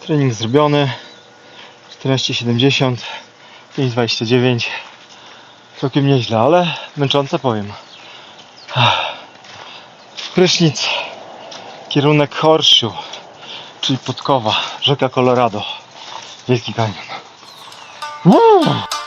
Trening zrobiony. 14,70. 5,29. Całkiem nieźle, ale męczące powiem. Prysznic. Kierunek Horseshoe, czyli Podkowa, rzeka Colorado. Wielki kanion. Woo!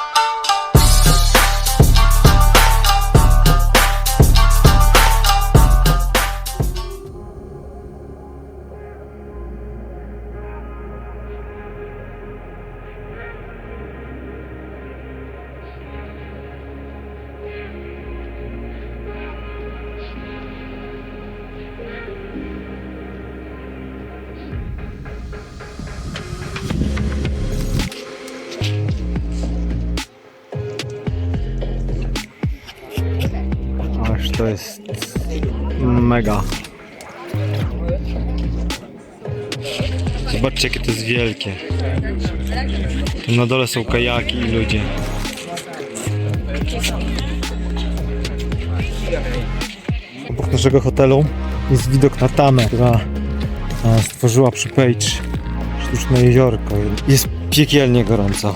To jest mega. Zobaczcie jakie to jest wielkie. Tu na dole są kajaki i ludzie. Obok naszego hotelu jest widok na Tamę, która e, stworzyła przy Page sztuczne jeziorko. Jest piekielnie gorąco.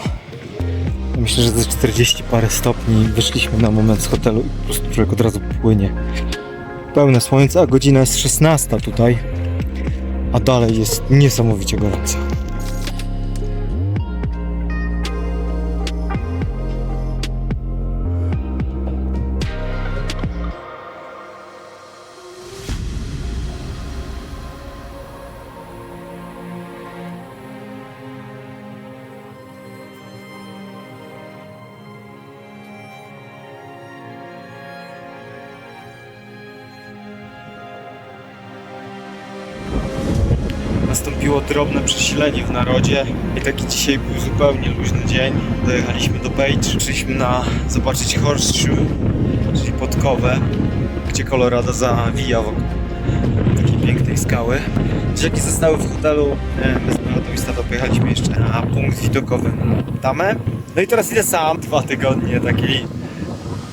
Myślę, że ze 40 parę stopni wyszliśmy na moment z hotelu i po prostu człowiek od razu płynie. Pełne słońce, a godzina jest 16 tutaj, a dalej jest niesamowicie gorąco. Nastąpiło drobne przesilenie w narodzie i taki dzisiaj był zupełnie luźny dzień. Dojechaliśmy do Page, przyszliśmy na zobaczyć Horseshoe, czyli podkowę, gdzie Colorado zawija wokół takiej pięknej skały. Dzieciaki zostały w hotelu, my z Beatą i pojechaliśmy jeszcze na punkt widokowy Tamę. No i teraz idę sam, dwa tygodnie takiej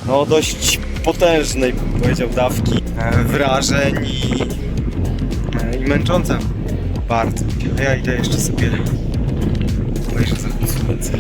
no dość potężnej, powiedział, dawki e, wrażeń i, e, i męczące bardzo. A ja idę jeszcze sobie obejrzę zachód słońca.